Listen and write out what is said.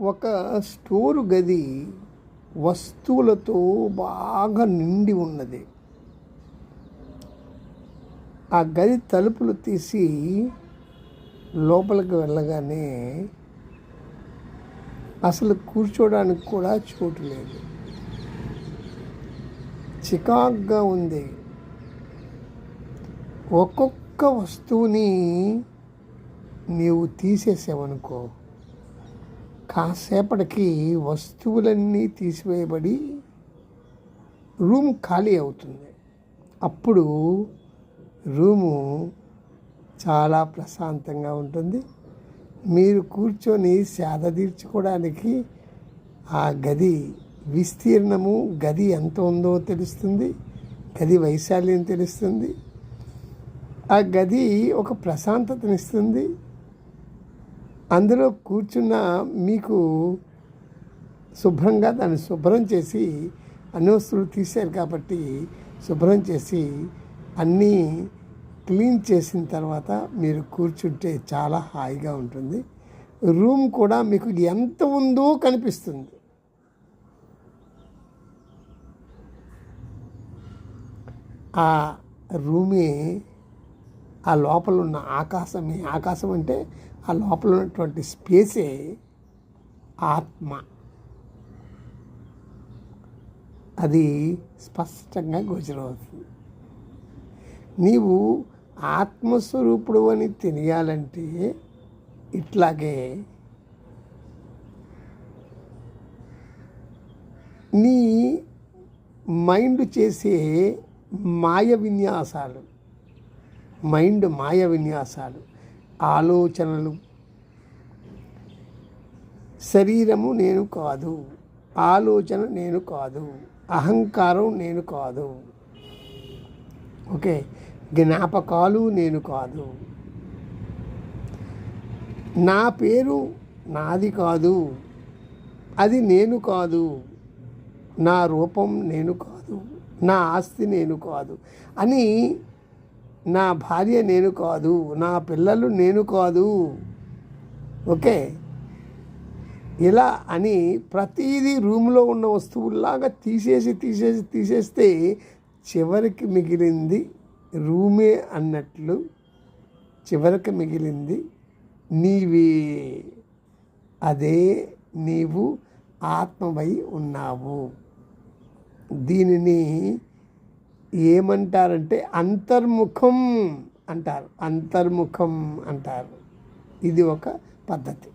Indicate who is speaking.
Speaker 1: ఒక స్టోరు గది వస్తువులతో బాగా నిండి ఉన్నది. ఆ గది తలుపులు తీసి లోపలికి వెళ్ళగానే అసలు కూర్చోడానికి కూడా చోటు లేదు. చికాగ్గా ఉంది. ఒక్కొక్క వస్తువుని నీవు తీసేసావనుకో కాసేపటికి వస్తువులన్నీ తీసివేయబడి రూమ్ ఖాళీ అవుతుంది. అప్పుడు రూము చాలా ప్రశాంతంగా ఉంటుంది. మీరు కూర్చొని సేద తీర్చుకోవడానికి ఆ గది విస్తీర్ణము గది ఎంత ఉందో తెలుస్తుంది. గది వైశాల్యం తెలుస్తుంది. ఆ గది ఒక ప్రశాంతతనిస్తుంది. అందులో కూర్చున్న మీకు శుభ్రంగా దాన్ని శుభ్రం చేసి అన్ని వస్తువులు తీశారు కాబట్టి శుభ్రం చేసి అన్నీ క్లీన్ చేసిన తర్వాత మీరు కూర్చుంటే చాలా హాయిగా ఉంటుంది. రూమ్ కూడా మీకు ఎంత ఉందో కనిపిస్తుంది. ఆ రూమే ఆ లోపల ఉన్న ఆకాశమే ఆకాశం అంటే ఆ లోపల ఉన్నటువంటి స్పేసే ఆత్మ. అది స్పష్టంగా గోచరమవుతుంది. నీవు ఆత్మస్వరూపుడు అని తెలియాలంటే ఇట్లాగే నీ మైండ్ చేసే మాయ విన్యాసాలు మైండ్ మాయ విన్యాసాలు ఆలోచనలు. శరీరము నేను కాదు ఆలోచన నేను కాదు అహంకారం నేను కాదు. ఓకే? జ్ఞాపకాలు నేను కాదు. నా పేరు నాది కాదు అది నేను కాదు నా రూపం నేను కాదు నా ఆస్తి నేను కాదు అని నా భార్య నేను కాదు నా పిల్లలు నేను కాదు. ఓకే? ఇలా అని ప్రతిదీ రూమ్లో ఉన్న వస్తువుల్లాగా తీసేసి తీసేసి తీసేస్తే చివరికి మిగిలింది రూమే అన్నట్లు. చివరికి మిగిలింది నీవే. అదే నీవు ఆత్మవై ఉన్నావు. దీనిని ఏమంటారంటే అంతర్ముఖం అంటారు. అంతర్ముఖం అంటారు. ఇది ఒక పద్ధతి.